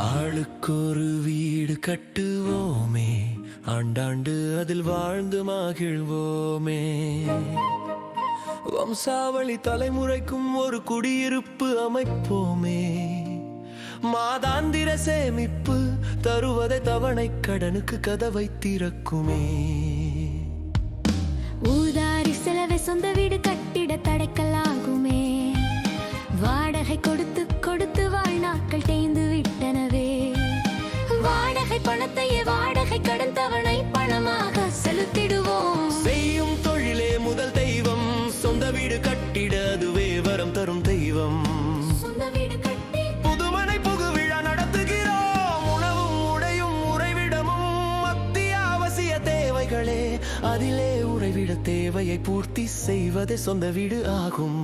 நமக்கொரு வீடு கட்டுவோமே. ஆண்டாண்டு அதில் வாழ்ந்து மகிழ்வோமே. வம்சாவளி தலைமுறைக்கும் ஒரு குடியிருப்பு அமைப்போமே. மாதாந்திர சேமிப்பு தருவதை தவணை கடனுக்கு கதவை திறக்குமே. ஊதாரி செலவை சொந்த வீடு கட்டிட தடைக்கலாகுமே வாடகை கொடுத்து அதிலே உறைவிட தேவையை பூர்த்தி செய்வதே சொந்த வீடு ஆகும்.